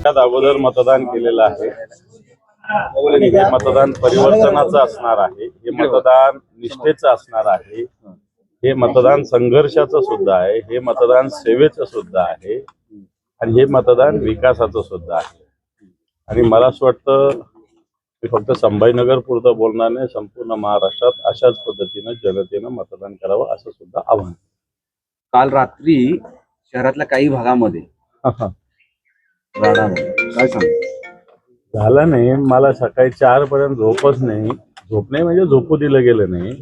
वर्षात अगोदर मतदान केलेलं आहे. हे मतदान परिवर्तनाचं असणार आहे. हे मतदान निष्ठेचं असणार आहे. हे मतदान संघर्षाचं सुद्धा आहे. हे मतदान सेवेचं सुद्धा आहे. आणि हे मतदान विकासाचं सुद्धा आहे. आणि मला असं वाटतं मी फक्त संभाजीनगर पुरतं बोलणार नाही संपूर्ण महाराष्ट्रात अशाच पद्धतीनं जनतेनं मतदान करावं असं सुद्धा आव्हान. काल रात्री शहरातल्या काही भागामध्ये काय सांग? झालं नाही. मला सकाळी चार पर्यंत झोपच नाही. झोप नाही म्हणजे झोपू दिलं गेलं नाही.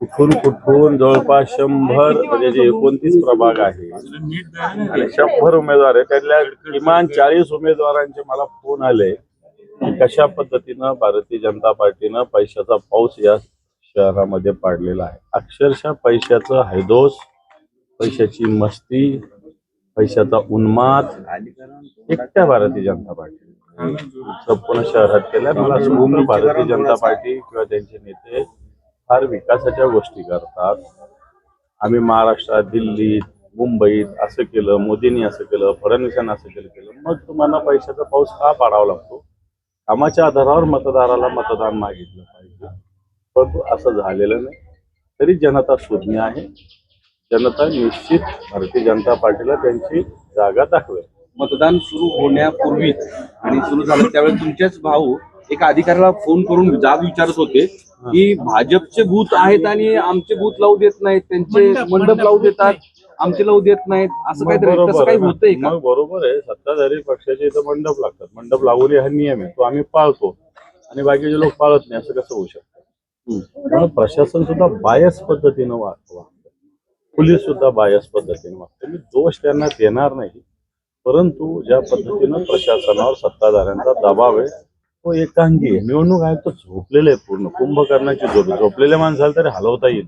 कुठून कुठून जवळपास शंभर म्हणजे जे एकोणतीस प्रभाग आहे. आणि शंभर उमेदवार आहे त्यातल्या किमान चाळीस उमेदवारांचे मला फोन आले की कशा पद्धतीनं भारतीय जनता पार्टीनं पैशाचा पाऊस या शहरामध्ये पाडलेला आहे. अक्षरशः पैशाचं हैदोस पैशाची मस्ती पैशाचा उन्माद एकट्या भारतीय जनता पार्टी. संपूर्ण शहरात केल्या मला संपूर्ण भारतीय जनता पार्टी किंवा त्यांचे नेते फार विकासाच्या गोष्टी करतात. आम्ही महाराष्ट्रात दिल्लीत मुंबईत असं केलं मोदींनी असं केलं फडणवीसांनी असं केलं केलं. मग तुम्हाला पैशाचा पाऊस का पाडावा लागतो? कामाच्या आधारावर मतदाराला मतदान मागितलं पाहिजे. परंतु असं झालेलं नाही. तरी जनता शून्य आहे. जनता निश्चित भारतीय जनता पार्टीला त्यांची जागा दाखवेल. मतदान सुरू होण्यापूर्वीच आणि सुरू झालं त्यावेळेस तुमचेच भाऊ एका अधिकाऱ्याला फोन करून जाब विचारत होते की भाजपचे बूथ आहेत आणि आमचे बूथ लावू देत नाहीत त्यांचे मंडप लावू देतात आमचे लावू देत नाहीत असं काहीतरी बरोबर तसं काही आहे ना. होतंय का? मग बरोबर आहे. सत्ताधारी पक्षाचे इथं मंडप लागतात. मंडप लागवणे हा नियम आहे. तो आम्ही पाळतो. आणि बाकीचे लोक पाळत नाही असं कसं होऊ शकतं? प्रशासन सुद्धा बायस पद्धतीनं वा- वागतं पोलीस सुद्धा बायस पद्धतीने वागतं मी दोष त्यांना देणार नाही परंतु ज्या पद्धतीनं प्रशासनावर सत्ताधाऱ्यांचा दबाव आहे तो एकांगी आहे. निवडणूक आयोग तो झोपलेले आहे पूर्ण. कुंभकर्णाची झोप झोपलेल्या माणसाला तरी हलवता येईल.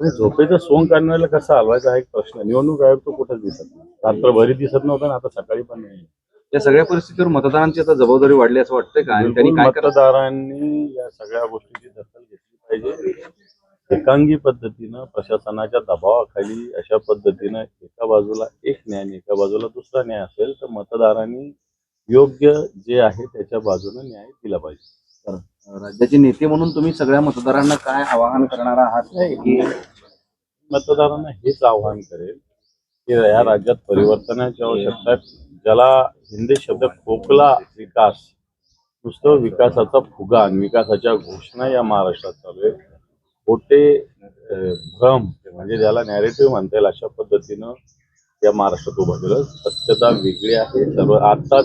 आणि झोपेचं सोंग करण्याला कसं हलवायचा हा एक प्रश्न. निवडणूक आयोग तो कुठेच दिसत नाही. रात्रभरी दिसत नव्हता आणि आता सकाळी पण नाही. या सगळ्या परिस्थितीवर मतदारांची आता जबाबदारी वाढली असं वाटतंय का? आणि त्यांनी बिलकुल काय करावं मतदारांनी या सगळ्या गोष्टीची दखल घेतली पाहिजे. एकांगी पद्धतीनं प्रशासनाच्या दबावाखाली अशा पद्धतीनं एका बाजूला एक न्याय आणि एका बाजूला दुसरा न्याय असेल तर मतदारांनी योग्य जे आहे त्याच्या बाजूने न्याय दिला पाहिजे. राज्याचे नेते म्हणून तुम्ही सगळ्या मतदारांना काय आवाहन करणार आहात? की मतदारांना हेच आव्हान करेल की या राज्यात परिवर्तनाची आवश्यकता आहे. ज्याला हिंदी शब्द खोकला विकास नुसतं विकासाचा फुगा आणि विकासाच्या घोषणा या महाराष्ट्रात चालू आहे खोटे भ्रम म्हणजे ज्याला नॅरेटिव्ह म्हणता येईल अशा पद्धतीनं या महाराष्ट्रात उभं केलं. सत्यता वेगळी आहे. सर्व आता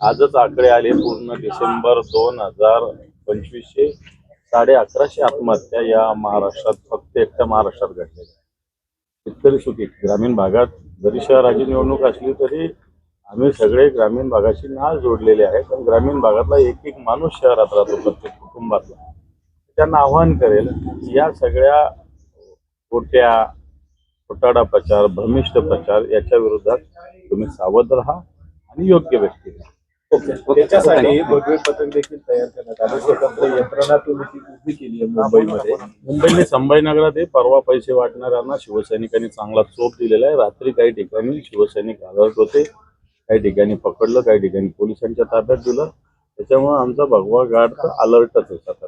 आजच आकडे आले. पूर्ण डिसेंबर दोन हजार पंचवीसशे साडे अकराशे आत्महत्या या महाराष्ट्रात फक्त एकट्या महाराष्ट्रात घडलेल्या शेतकरी सुखी. ग्रामीण भागात जरी शहराची निवडणूक असली तरी आम्ही सगळे ग्रामीण भागाशी नाळ जोडलेले आहे पण ग्रामीण भागातला एक एक माणूस शहरात राहतो प्रत्येक कुटुंबातला. त्यांना आव्हान करेल या सगळ्या खोट्या खोटाडा प्रचार भ्रमिष्ट प्रचार याच्या विरोधात तुम्ही सावध राहा आणि योग्य व्यक्ती राहा. त्याच्यासाठी भगवे पथक देखील तयार करण्यात आलं. स्वतंत्र यंत्रणा तुम्ही ती उभी केली आहे मुंबईमध्ये. मुंबईने संभाजीनगरात हे परवा पैसे वाटणाऱ्यांना शिवसैनिकांनी चांगला चोप दिलेला आहे. रात्री काही ठिकाणी शिवसैनिक अलर्ट होते. काही ठिकाणी पकडलं काही ठिकाणी पोलिसांच्या ताब्यात दिलं. त्याच्यामुळे आमचा भगवा गार्ड तर अलर्टच आहे सतत.